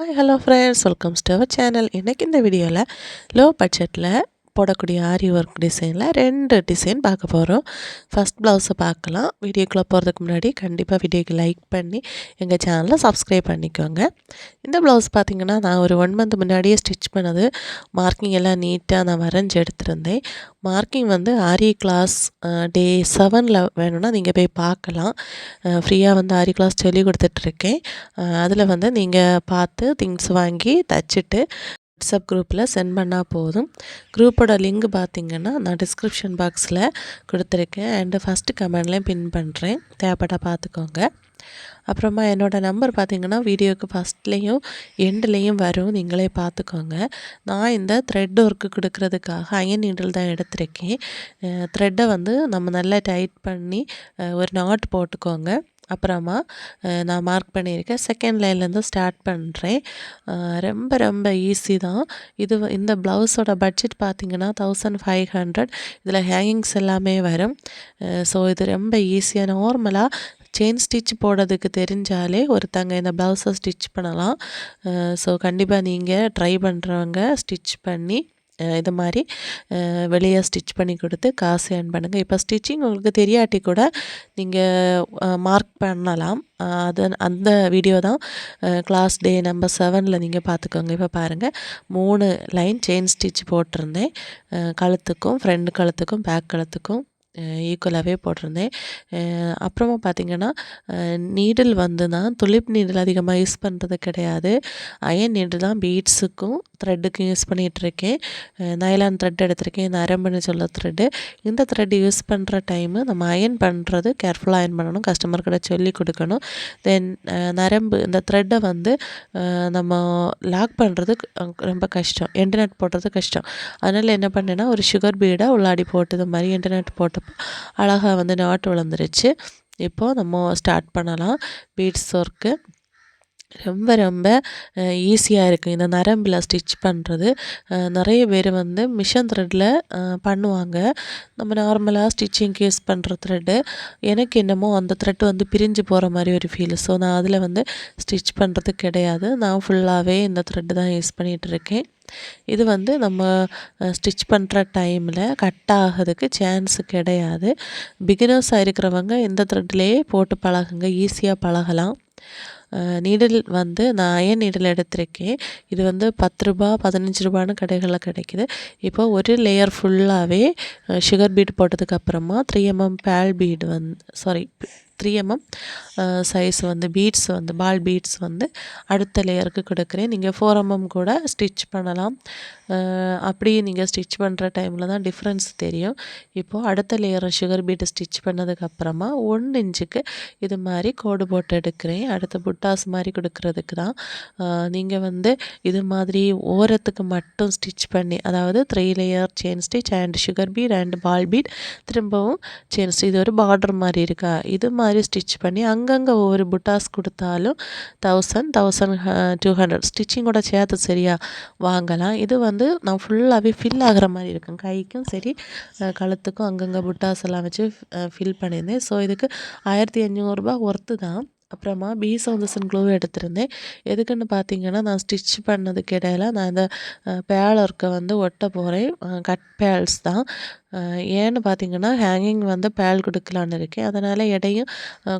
Hi hello friends welcome to our channel இன்றைக்கி இந்த வீடியோவில் லோ பட்ஜெட்டில் போடக்கூடிய ஆரி ஒர்க் டிசைனில் ரெண்டு டிசைன் பார்க்க போகிறோம் ஃபஸ்ட் ப்ளவுஸை பார்க்கலாம். வீடியோக்குள்ளே போகிறதுக்கு முன்னாடி கண்டிப்பாக வீடியோக்கு லைக் பண்ணி எங்கள் சேனலை சப்ஸ்கிரைப் பண்ணிக்கோங்க. இந்த ப்ளவுஸ் பார்த்திங்கன்னா நான் ஒரு ஒன் மந்த் முன்னாடியே ஸ்டிச் பண்ணது. மார்க்கிங் எல்லாம் நீட்டாக நான் வரைஞ்சி எடுத்திருந்தேன். மார்க்கிங் வந்து ஆரி கிளாஸ் டே செவனில் வேணும்னா நீங்கள் போய் பார்க்கலாம். ஃப்ரீயாக வந்து ஆரி கிளாஸ் சொல்லி கொடுத்துட்ருக்கேன் அதில் வந்து நீங்கள் பார்த்து திங்ஸ் வாங்கி தச்சுட்டு வாட்ஸ்அப் குரூப்பில் சென்ட் பண்ணால் போதும். குரூப்போட லிங்க் பார்த்திங்கன்னா நான் டிஸ்கிரிப்ஷன் பாக்ஸில் கொடுத்துருக்கேன். அண்டு ஃபஸ்ட்டு கமெண்ட்லேயும் பின் பண்ணுறேன் தேவைப்பட்டால் பார்த்துக்கோங்க அப்புறமா என்னோடய நம்பர் பார்த்திங்கன்னா வீடியோக்கு ஃபஸ்ட்லேயும் எண்ட்லேயும் வரும். நீங்களே பார்த்துக்கோங்க நான் இந்த த்ரெட் ஒர்க்கு கொடுக்குறதுக்காக அயன் நீடில் தான் எடுத்திருக்கேன். த்ரெட்டை வந்து நம்ம நல்லா டைட் பண்ணி ஒரு நாட் போட்டுக்கோங்க. அப்புறமா நான் மார்க் பண்ணியிருக்கேன். செகண்ட் லைன்லேருந்து ஸ்டார்ட் பண்ணுறேன் ரொம்ப ரொம்ப ஈஸி தான். இது இந்த ப்ளவுஸோட பட்ஜெட் பார்த்திங்கன்னா தௌசண்ட் ஃபைவ் ஹண்ட்ரட் இதில் ஹேங்கிங்ஸ் எல்லாமே வரும். ஸோ இது ரொம்ப ஈஸியாக நார்மலாக செயின் ஸ்டிச் போடுறதுக்கு தெரிஞ்சாலே ஒருத்தங்க இந்த ப்ளவுஸை ஸ்டிச் பண்ணலாம். ஸோ கண்டிப்பாக நீங்கள் ட்ரை பண்ணுறவங்க ஸ்டிச் பண்ணி இது மாதிரி வெளியே ஸ்டிச் பண்ணி கொடுத்து காசு ஏர்ன் பண்ணுங்கள் இப்போ ஸ்டிச்சிங் உங்களுக்கு தெரியாட்டி கூட நீங்கள் மார்க் பண்ணலாம். அது அந்த வீடியோ தான் கிளாஸ் டே நம்பர் செவனில் நீங்கள் பார்த்துக்கோங்க இப்போ பாருங்கள் மூணு லைன் செயின் ஸ்டிச் போட்டிருந்தேன். கழுத்துக்கும் ஃப்ரண்ட் கழுத்துக்கும் பேக் கழுத்துக்கும். ஈக்குவலாகவே போட்டிருந்தேன். அப்புறமா பார்த்திங்கன்னா நீடில் வந்து நான் துளிப் நீடில் அதிகமாக யூஸ் பண்ணுறது கிடையாது. அயன் நீடில் தான் பீட்ஸுக்கும் த்ரெட்டுக்கும் யூஸ் பண்ணிகிட்ருக்கேன் நைலான் த்ரெட் எடுத்திருக்கேன். நரம்புன்னு சொல்ல த்ரெட்டு. இந்த த்ரெட் யூஸ் பண்ணுற டைமு நம்ம அயன் பண்ணுறது கேர்ஃபுல்லாக அயன் பண்ணணும். கஸ்டமர்கிட்ட சொல்லி கொடுக்கணும். தென் நரம்பு இந்த த்ரெட்டை வந்து நம்ம லாக் பண்ணுறது ரொம்ப கஷ்டம். இன்டர்நெட் போடுறது கஷ்டம். அதனால் என்ன பண்ணேன்னா ஒரு சுகர் பீடை உள்ளாடி போட்டது இது மாதிரி இன்டர்நெட் போட்டு அழகாக வந்து நாட்டு வளர்ந்துருச்சு. இப்போது நம்ம ஸ்டார்ட் பண்ணலாம். பீட்ஸ் ஒர்க்கு ரொம்ப ரொம்ப ஈஸியாக இருக்குது இந்த நரம்பில் ஸ்டிச் பண்ணுறது நிறைய பேர் வந்து மிஷன் த்ரெட்டில் பண்ணுவாங்க. நம்ம நார்மலாக ஸ்டிச்சிங் யூஸ் பண்ணுற த்ரெட்டு எனக்கு என்னமோ அந்த த்ரெட் வந்து பிரிஞ்சு போகிற மாதிரி ஒரு ஃபீல் ஸோ நான் அதில் வந்து ஸ்டிச் பண்ணுறது கிடையாது. நான் ஃபுல்லாகவே இந்த த்ரெட்டு தான் யூஸ் பண்ணிகிட்ருக்கேன் இது வந்து நம்ம ஸ்டிச் பண்ணுற டைமில் கட் ஆகிறதுக்கு சான்ஸ் கிடையாது. பிகினர்ஸாக இருக்கிறவங்க இந்த த்ரெட்லேயே போட்டு பழகுங்க. ஈஸியாக பழகலாம். நீடில் வந்து நான் அயன் நீடில் எடுத்திருக்கேன். இது வந்து பத்து ரூபா பதினஞ்சு ரூபான்னு கடைகளில் கிடைக்கிது. இப்போ ஒரு லேயர் ஃபுல்லாகவே சுகர் பீட் போட்டதுக்கப்புறமா த்ரீ எம்எம் பேல் பீடு வந்து சாரி த்ரீ எம்எம் சைஸ் வந்து பீட்ஸ் வந்து பால் பீட்ஸ் வந்து அடுத்த லேயருக்கு கொடுக்குறேன். நீங்கள் ஃபோர் எம்எம் கூட ஸ்டிச் பண்ணலாம். அப்படி நீங்கள் ஸ்டிச் பண்ணுற டைமில் தான் டிஃப்ரென்ஸ் தெரியும். இப்போது அடுத்த லேயர் சுகர் பீட்டை ஸ்டிச் பண்ணதுக்கப்புறமா ஒன் இன்ச்சுக்கு இது மாதிரி கோடு போட்டு எடுக்கிறேன். அடுத்த புட்டாஸ் மாதிரி கொடுக்குறதுக்கு தான். நீங்கள் வந்து இது மாதிரி ஓரத்துக்கு மட்டும் ஸ்டிச் பண்ணி அதாவது three layer chain stitch and sugar bead and ball bead திரும்பவும் செயின் ஸ்டிச் இது ஒரு பார்டர் மாதிரி இருக்கா? இது மாதிரி மாதிரி ஸ்டிச் பண்ணி அங்கங்கே ஒவ்வொரு புட்டாஸ் கொடுத்தாலும் தௌசண்ட் தௌசண்ட் டூ ஹண்ட்ரட் ஸ்டிச்சிங்கோட சேர்த்து சரியாக வாங்கலாம். இது வந்து நான் ஃபுல்லாகவே ஃபில் ஆகிற மாதிரி இருக்கும். கைக்கும் சரி கழுத்துக்கும் அங்கங்கே புட்டாஸ் எல்லாம் வச்சு ஃபில் பண்ணியிருந்தேன். ஸோ இதுக்கு ஆயிரத்தி அஞ்சூறுரூபா ஒர்த்து தான். அப்புறமா பி சவுந்தசன் க்ளூ எடுத்திருந்தேன். எதுக்குன்னு பார்த்தீங்கன்னா நான் ஸ்டிச் பண்ணதுக்கு இடையில நான் இந்த பேலர்க்கை வந்து ஒட்ட போகிறேன் கட் பேல்ஸ் தான். ஏன்னு பார்த்தீங்கன்னா ஹேங்கிங் வந்து பேல் கொடுக்கலான்னு இருக்கேன். அதனால் எடையும்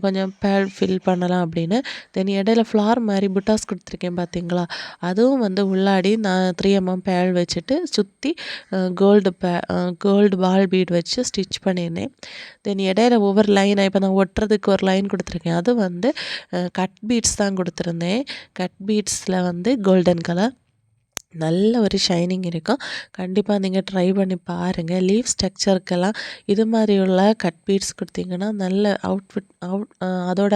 கொஞ்சம் பேல் ஃபில் பண்ணலாம் அப்படின்னு. தென் இடையில ஃப்ளார் மாதிரி புட்டாஸ் கொடுத்துருக்கேன் பார்த்தீங்களா அதுவும் வந்து உள்ளாடி நான் த்ரீ எம்எம் பேல் வச்சுட்டு சுற்றி கோல்டு பே கோல்டு பால் பீட் வச்சு ஸ்டிச் பண்ணியிருந்தேன் தென் இடையில ஒவ்வொரு லைனாக இப்போ நான் ஒட்டுறதுக்கு ஒரு லைன் கொடுத்துருக்கேன். அது வந்து கட் பீட்ஸ் தான் கொடுத்துருந்தேன். கட் பீட்ஸில் வந்து கோல்டன் கலர் நல்ல ஒரு ஷைனிங் இருக்கும். கண்டிப்பாக நீங்கள் ட்ரை பண்ணி பாருங்கள் லீவ் ஸ்ட்ரக்சருக்கெல்லாம் இது மாதிரி உள்ள கட் பீட்ஸ் கொடுத்தீங்கன்னா நல்ல அவுட்ஃபிட் அவுட் அதோட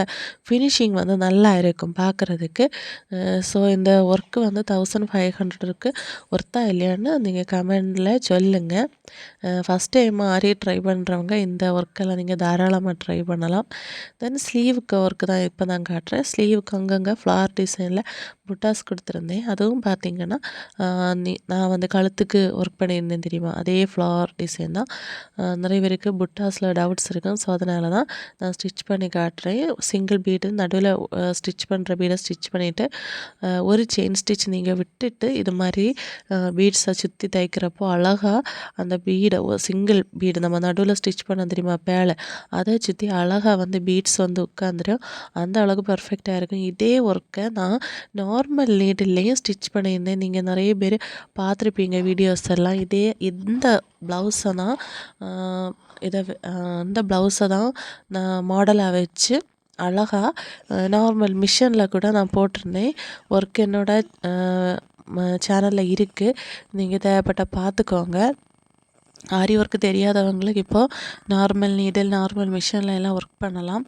ஃபினிஷிங் வந்து நல்லா இருக்கும் பார்க்குறதுக்கு ஸோ இந்த ஒர்க்கு வந்து தௌசண்ட் ஃபைவ் ஹண்ட்ரடுக்கு ஒர்த்தா இல்லையான்னு நீங்கள் கமெண்டில் சொல்லுங்கள் ஃபஸ்ட் டைம் ஆரி ட்ரை பண்ணுறவங்க இந்த ஒர்க்கெல்லாம் நீங்கள் தாராளமாக ட்ரை பண்ணலாம். தென் ஸ்லீவுக்கு ஒர்க்கு தான் இப்போ தான் காட்டுறேன். ஸ்லீவுக்கு அங்கங்கே ஃப்ளார் டிசைனில் புட்டாஸ் கொடுத்துருந்தேன். அதுவும் பார்த்திங்கன்னா நீ நான் வந்து கழுத்துக்கு ஒர்க் பண்ணியிருந்தேன் தெரியுமா? அதே ஃப்ளவர் டிசைன் தான். நிறைய பேருக்கு புட்டாஸில் டவுட்ஸ் இருக்கும். ஸோ அதனால தான் நான் ஸ்டிச் பண்ணி காட்டுறேன். சிங்கிள் பீடு நடுவில் ஸ்டிச் பண்ணுற பீடை ஸ்டிச் பண்ணிவிட்டு ஒரு செயின் ஸ்டிச் நீங்கள் விட்டுட்டு இது மாதிரி பீட்ஸை சுற்றி தைக்கிறப்போ அழகாக அந்த பீடை சிங்கிள் பீடு நம்ம நடுவில் ஸ்டிச் பண்ண தெரியுமா? பேலை. அதை சுற்றி அழகாக வந்து பீட்ஸ் வந்து உட்காந்துரும். அந்த அளவுக்கு பர்ஃபெக்டாக இருக்கும். இதே ஒர்க்கை நான் நார்மல் நீடில்லையும் ஸ்டிச் பண்ணியிருந்தேன். நீங்கள் நிறைய பேர் பார்த்துருப்பீங்க வீடியோஸ் எல்லாம். இதே இந்த ப்ளவுஸை தான் இதை இந்த ப்ளவுஸை தான் நான் மாடலாக வச்சு அழகாக நார்மல் மிஷினில் கூட நான் போட்டிருந்தேன். ஒர்க் என்னோட சேனலில் இருக்குது நீங்கள் தேவைப்பட்ட பார்த்துக்கோங்க. ஆரி ஒர்க்கு தெரியாதவங்களுக்கு இப்போது நார்மல் நீடில் நார்மல் மிஷினில் எல்லாம் ஒர்க் பண்ணலாம்.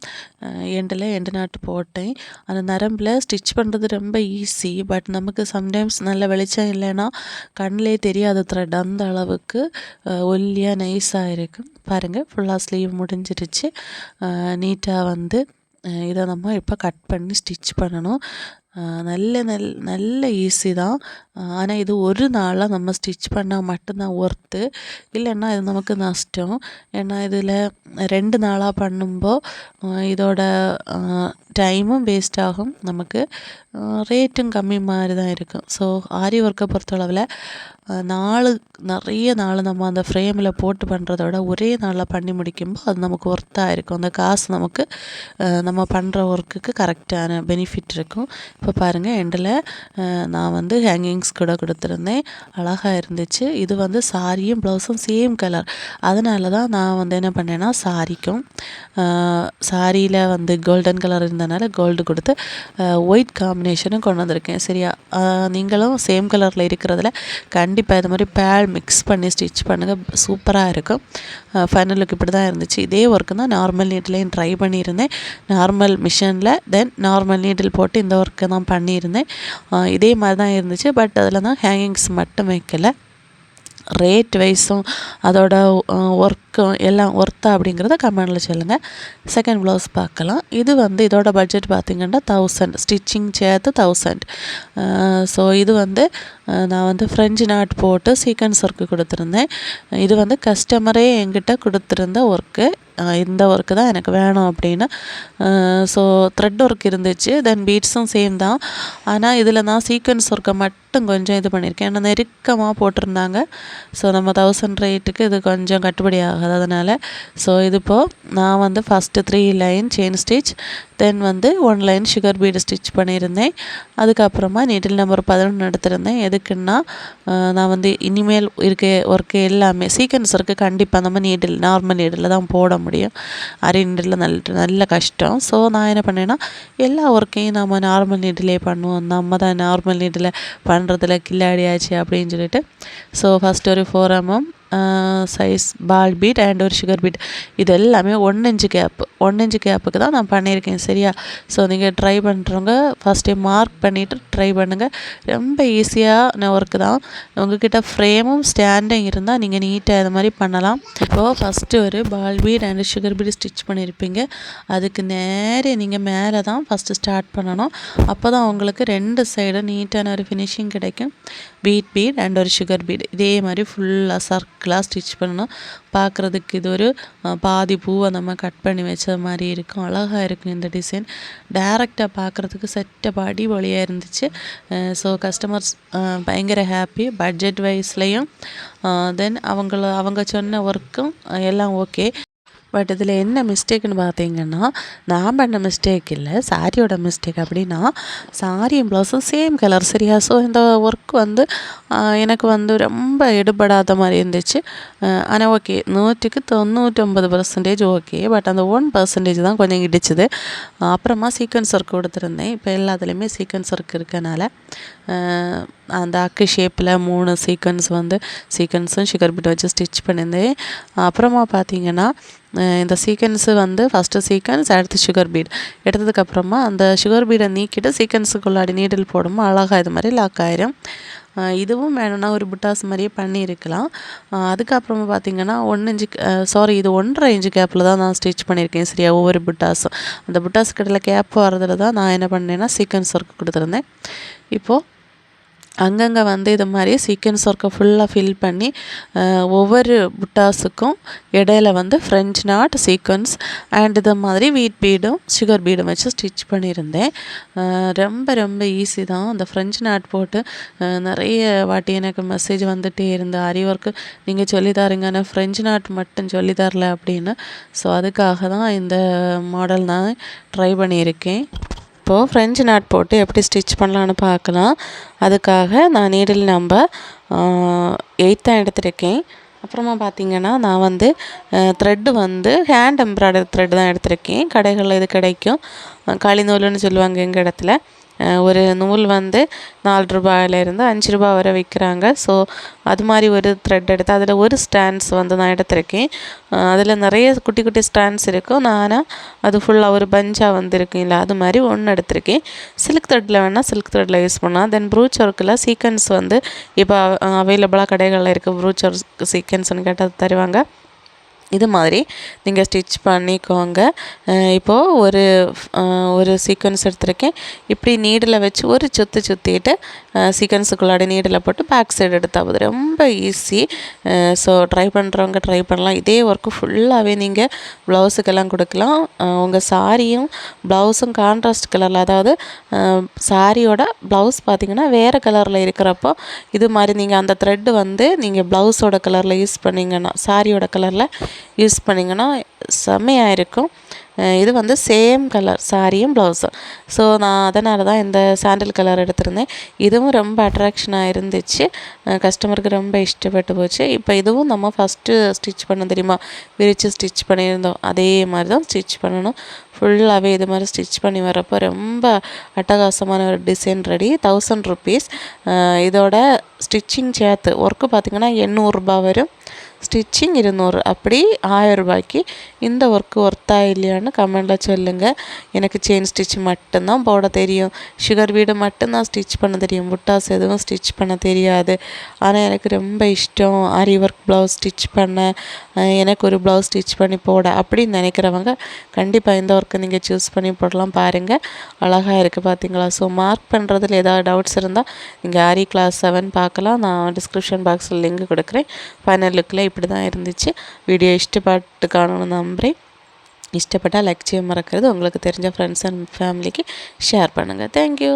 எண்டில் எண்டு நாட்டு போட்டேன். அந்த நரம்பில் ஸ்டிச் பண்ணுறது ரொம்ப ஈஸி பட் நமக்கு சம்டைம்ஸ் நல்ல வெளிச்சம் இல்லைன்னா கண்ணிலே தெரியாத த்ரெட் அந்த அளவுக்கு ஒல்லியாக நைஸாக இருக்கும் பாருங்கள் ஃபுல்லாக ஸ்லீவ் முடிஞ்சிருச்சு நீட்டாக வந்து இதை நம்ம இப்போ கட் பண்ணி ஸ்டிச் பண்ணணும். நல்ல நல் நல்ல ஈஸி தான். ஆனால் இது ஒரு நாளாக நம்ம ஸ்டிச் பண்ணால் மட்டும்தான் ஒர்த்து இல்லைன்னா இது நமக்கு நஷ்டம். ஏன்னா இதில் ரெண்டு நாளாக பண்ணும்போது இதோட டைமும் வேஸ்ட் ஆகும். நமக்கு ரேட்டும் கம்மி மாதிரி தான் இருக்கும். ஸோ ஆரி ஒர்க்கை பொறுத்தளவில் நாள் நிறைய நாள் நம்ம அந்த ஃப்ரேமில் போட்டு பண்ணுறதோட ஒரே நாளில் பண்ணி முடிக்கும்போது அது நமக்கு ஒர்த்தாக இருக்கும். அந்த காசு நமக்கு நம்ம பண்ணுற ஒர்க்குக்கு கரெக்டான பெனிஃபிட் இருக்கும். இப்போ பாருங்கள் எண்டில் நான் வந்து ஹேங்கிங்ஸ் கூட கொடுத்துருந்தேன். அழகாக இருந்துச்சு. இது வந்து சாரியும் ப்ளவுஸும் சேம் கலர் அதனால தான் நான் வந்து என்ன பண்ணேன்னா சாரிக்கும் சாரியில் வந்து கோல்டன் கலர் இருந்தனால கோல்டு கொடுத்து ஒயிட் காம்பினேஷனும் கொண்டு வந்திருக்கேன். சரியா? நீங்களும் சேம் கலரில் இருக்கிறதுல கண்டிப்பாக இது மாதிரி பேல் மிக்ஸ் பண்ணி ஸ்டிச் பண்ணுங்கள் சூப்பராக இருக்கும். ஃபைனலுக்கு இப்படி தான் இருந்துச்சு. இதே ஒர்க்கு தான் நார்மல் நீட்லேயும் ட்ரை பண்ணியிருந்தேன். நார்மல் மிஷினில் தென் நார்மல் நீட்டில் போட்டு இந்த ஒர்க்கு தான் பண்ணியிருந்தேன். இதே மாதிரி தான் இருந்துச்சு. பட் அதில் தான் ஹேங்கிங்ஸ் மட்டும் வைக்கலை. ரேட் வைஸும் அதோட ஒர்க்கும் எல்லாம் ஒர்த்தா அப்படிங்கிறத கமெண்டில் சொல்லுங்கள் செகண்ட் ப்ளவுஸ் பார்க்கலாம். இது வந்து இதோட பட்ஜெட் பார்த்திங்கன்னா தௌசண்ட் ஸ்டிச்சிங் சேர்த்து தௌசண்ட் ஸோ இது வந்து நான் வந்து ஃப்ரெஞ்சு நாட் போட்டு சீக்வன்ஸ் ஒர்க்கு கொடுத்துருந்தேன். இது வந்து கஸ்டமரே என்கிட்ட கொடுத்துருந்த ஒர்க்கு இந்த ஒர்க்கு தான் எனக்கு வேணும் அப்படின்னு. ஸோ த்ரெட் ஒர்க் இருந்துச்சு. தென் பீட்ஸும் சேம் தான். ஆனால் இதில் நான் சீக்வன்ஸ் ஒர்க்கை மட்டும் கொஞ்சம் இது பண்ணியிருக்கேன். ஏன்னா நெருக்கமாக போட்டிருந்தாங்க. ஸோ நம்ம தௌசண்ட் ரேட்டுக்கு இது கொஞ்சம் கட்டுப்படி ஆகாது அதனால் ஸோ இது இப்போது நான் வந்து first three line chain stitch then வந்து one line sugar bead stitch பண்ணியிருந்தேன். அதுக்கப்புறமா நீட்டில் நம்பர் பதினொன்று எடுத்திருந்தேன். எதுக்குன்னா நான் வந்து இனிமேல் இருக்க ஒர்க்கு எல்லாமே சீக்வன்ஸ் ஒர்க்கு கண்டிப்பாக நம்ம நீடில் நார்மல் நீடில் தான் போட முடியும். அரை நீடில் நல்ல நல்ல கஷ்டம். ஸோ நான் என்ன பண்ணேன்னா எல்லா ஒர்க்கையும் நம்ம நார்மல் நீடிலே பண்ணுவோம். நம்ம தான் நார்மல் நீடில் பண்ணுறதுல கில்லாடியாச்சு அப்படின்னு சொல்லிட்டு. ஸோ ஃபஸ்ட் ஒரு four MM size ball bead and ஒரு சுகர் பீட் இது எல்லாமே one inch gap one inch கேப்புக்கு தான் நான் பண்ணியிருக்கேன் சரியா ஸோ நீங்கள் ட்ரை பண்ணுறவங்க ஃபஸ்ட்டே மார்க் பண்ணிவிட்டு ட்ரை பண்ணுங்கள் ரொம்ப ஈஸியான ஒர்க்கு தான் உங்ககிட்ட ஃப்ரேமும் ஸ்டாண்டும் இருந்தால் நீங்கள் நீட்டாக இது மாதிரி பண்ணலாம் இப்போது ஃபஸ்ட்டு ஒரு ball bead and sugar bead stitch பண்ணியிருப்பீங்க அதுக்கு நேரே நீங்கள் மேலே தான் ஃபஸ்ட்டு ஸ்டார்ட் பண்ணணும் அப்போ தான் உங்களுக்கு ரெண்டு சைடும் நீட்டான ஒரு ஃபினிஷிங் கிடைக்கும் பீட் பீட் அண்ட் ஒரு சுகர் பீட் இதே மாதிரி ஃபுல்லாக கிளாஸ் ஸ்டிச் பண்ணணும் பார்க்குறதுக்கு இது ஒரு பாதி பூவை நம்ம கட் பண்ணி வச்ச மாதிரி இருக்கும். அழகாக இருக்கும் இந்த டிசைன் டேரெக்டாக பார்க்குறதுக்கு செட்டப் அடிபொலியாக இருந்துச்சு. ஸோ கஸ்டமர்ஸ் பயங்கர ஹாப்பி பட்ஜெட் வைஸ்லேயும் தென் அவங்கள அவங்க சொன்ன ஒர்க்கும் எல்லாம் ஓகே பட் இதில் என்ன மிஸ்டேக்குன்னு பார்த்தீங்கன்னா நான் பண்ண மிஸ்டேக் இல்லை சாரியோட மிஸ்டேக் அப்படின்னா சாரியும் ப்ளவுஸும் சேம் கலர் சரியா? ஸோ இந்த ஒர்க் வந்து எனக்கு வந்து ரொம்ப எடுபடாத மாதிரி இருந்துச்சு. ஆனால் ஓகே நூற்றுக்கு தொண்ணூற்றொம்பது பர்சன்டேஜ் ஓகே பட் அந்த ஒன் பர்சன்டேஜ் தான் கொஞ்சம் இடிச்சுது. அப்புறமா சீக்வன்ஸ் ஒர்க் கொடுத்துருந்தேன். இப்போ எல்லாத்துலேயுமே சீக்வன்ஸ் ஒர்க் இருக்கனால. அந்த அக்கு ஷேப்பில் மூணு சீக்வன்ஸ் வந்து சீக்வன்ஸும் சுகர் பிட் வச்சு ஸ்டிச் பண்ணியிருந்தேன். அப்புறமா பார்த்தீங்கன்னா இந்த சீக்வன்ஸு வந்து ஃபஸ்ட்டு சீக்வன்ஸ் அடுத்து சுகர் பீட் எடுத்ததுக்கப்புறமா அந்த சுகர் பீடை நீக்கிட்டு சீக்வன்ஸுக்குள்ளாடி நீடில் போடும்போது அழகாக இது மாதிரி லாக் ஆயிரும். இதுவும் வேணும்னா ஒரு புட்டாஸ் மாதிரியே பண்ணியிருக்கலாம். அதுக்கப்புறமா பார்த்திங்கன்னா ஒன்று இன்ச்சு சாரி இது ஒன்றரை இன்ச்சு கேப்பில் தான் நான் ஸ்டிச் பண்ணியிருக்கேன் சரியா ஒவ்வொரு புட்டாஸும் அந்த புட்டாஸ் கடையில் கேப் வரதில் தான் நான் என்ன பண்ணேன்னா சீக்வன்ஸ் ஒர்க் கொடுத்துருந்தேன். இப்போது அங்கங்கே வந்து இது மாதிரி சீக்வன்ஸ் ஒர்க்கை ஃபுல்லாக ஃபில் பண்ணி ஒவ்வொரு புட்டாஸுக்கும் இடையில வந்து ஃப்ரெஞ்ச் நாட் சீக்வன்ஸ் அண்ட் இது மாதிரி வீட் பீடும் சுகர் பீடும் வச்சு ஸ்டிச் பண்ணியிருந்தேன். ரொம்ப ரொம்ப ஈஸி தான். அந்த ஃப்ரெஞ்ச் நாட் போட்டு நிறைய வாட்டி எனக்கு மெசேஜ் வந்துகிட்டே இருந்த அரி ஒர்க்கு நீங்கள் சொல்லி தாருங்க ஃப்ரெஞ்ச் நாட் மட்டும் சொல்லி தரல அப்படின்னு. ஸோ அதுக்காக தான் இந்த மாடல் நான் ட்ரை பண்ணியிருக்கேன். இப்போது ஃப்ரெஞ்சு நாட் போட்டு எப்படி ஸ்டிச் பண்ணலான்னு பார்க்கலாம். அதுக்காக நான் நீடில் நம்பர் எயிட் தான் எடுத்திருக்கேன். அப்புறமா பார்த்தீங்கன்னா நான் வந்து த்ரெட்டு வந்து ஹேண்ட் எம்ப்ராய்டரி த்ரெட் தான் எடுத்திருக்கேன். கடைகளில் இது கிடைக்கும். களிநூலுன்னு களி நூலுன்னு சொல்லுவாங்க எங்கள் இடத்துல. ஒரு நூல் வந்து நாலு ரூபாயிலேருந்து அஞ்சு ரூபாய் வரை விற்கிறாங்க. ஸோ அது மாதிரி ஒரு த்ரெட் எடுத்து அதில் ஒரு ஸ்டாண்ட்ஸ் வந்து நான் எடுத்திருக்கேன். அதில் நிறைய குட்டி குட்டி ஸ்டாண்ட்ஸ் இருக்கும். நான் அது ஃபுல்லாக ஒரு பஞ்சாக வந்துருக்குங்களா அது மாதிரி ஒன்று எடுத்திருக்கேன். சில்க் த்ரெட்டில் வேணால் சில்க் த்ரெட்டில் யூஸ் பண்ணலாம். தென் ப்ரூச் ஒர்க்கில் சீக்வன்ஸ் வந்து இப்போ அவைலபிளாக கடைகளில் இருக்குது ப்ரூச் ஒர்க் சீக்வன்ஸ்னு கேட்டால் தருவாங்க. இது மாதிரி நீங்கள் ஸ்டிச் பண்ணிக்கோங்க. இப்போது ஒரு ஒரு சீக்வன்ஸ் எடுத்திருக்கேன். இப்படி நீடில் வச்சு ஒரு சுற்றி சுற்றிட்டு சீக்வன்ஸுக்குள்ளாடி நீடில் போட்டு பேக் சைடு எடுத்தால் போது ரொம்ப ஈஸி ஸோ ட்ரை பண்ணுறவங்க ட்ரை பண்ணலாம். இதே ஒர்க்கு ஃபுல்லாகவே நீங்கள் ப்ளவுஸுக்கெல்லாம் கொடுக்கலாம். உங்கள் சாரியும் ப்ளவுஸும் கான்ட்ராஸ்ட் கலரில் அதாவது சாரியோட ப்ளவுஸ் பார்த்தீங்கன்னா வேறு கலரில் இருக்கிறப்போ இது மாதிரி நீங்கள் அந்த த்ரெட்டு வந்து நீங்கள் ப்ளவுஸோட கலரில் யூஸ் பண்ணிங்கன்னா சாரியோட கலரில் யூஸ் பண்ணிங்கன்னா செம்மையாக இருக்கும் இது வந்து சேம் கலர் சாரியும் ப்ளவுஸும் ஸோ நான் அதனால தான் இந்த சாண்டில் கலர் எடுத்திருந்தேன். இதுவும் ரொம்ப அட்ராக்ஷனாக இருந்துச்சு. கஸ்டமருக்கு ரொம்ப இஷ்டப்பட்டு போச்சு. இப்போ இதுவும் நம்ம ஃபஸ்ட்டு ஸ்டிச் பண்ண தெரியுமா? விரித்து ஸ்டிச் பண்ணியிருந்தோம். அதே மாதிரி தான் ஸ்டிச் பண்ணணும். ஃபுல்லாகவே இது மாதிரி ஸ்டிச் பண்ணி வரப்போ ரொம்ப அட்டகாசமான ஒரு டிசைன் ரெடி. Thousand rupees. இதோட ஸ்டிச்சிங் சேர்த்து ஒர்க்கு பார்த்திங்கன்னா எண்ணூறுரூபா வரும். ஸ்டிச்சிங் இருநூறு. அப்படி ஆயரூபாய்க்கு இந்த ஒர்க்கு ஒர்த்தா இல்லையான்னு கமெண்டில் சொல்லுங்கள் எனக்கு செயின் ஸ்டிச் மட்டும்தான் போட தெரியும். சுகர் வீடு மட்டும்தான் ஸ்டிச் பண்ண தெரியும். புட்டாஸ் எதுவும் ஸ்டிச் பண்ண தெரியாது. ஆனால் எனக்கு ரொம்ப இஷ்டம் ஆரி ஒர்க் ப்ளவுஸ் ஸ்டிச் பண்ண. எனக்கு ஒரு ப்ளவுஸ் ஸ்டிச் பண்ணி போட. அப்படின்னு நினைக்கிறவங்க கண்டிப்பாக இந்த ஒர்க்கை நீங்கள் சூஸ் பண்ணி போடலாம் பாருங்கள் அழகாக இருக்குது பார்த்தீங்களா ஸோ மார்க் பண்ணுறதுல ஏதாவது டவுட்ஸ் இருந்தால் நீங்கள் ஆரி கிளாஸ் செவன் பார்க்கலாம். நான் டிஸ்கிரிப்ஷன் பாக்ஸில் லிங்க் கொடுக்குறேன். ஃபைனல் லுக்கில் இப்படி தான் இருந்துச்சு வீடியோ இஷ்டப்பட்டு காணணும்னு நம்புகிறேன் இஷ்டப்பட்டால் லைக் செய்ய மறக்கிறது உங்களுக்கு தெரிஞ்ச ஃப்ரெண்ட்ஸ் அண்ட் ஃபேமிலிக்கு ஷேர் பண்ணுங்கள் தேங்க்யூ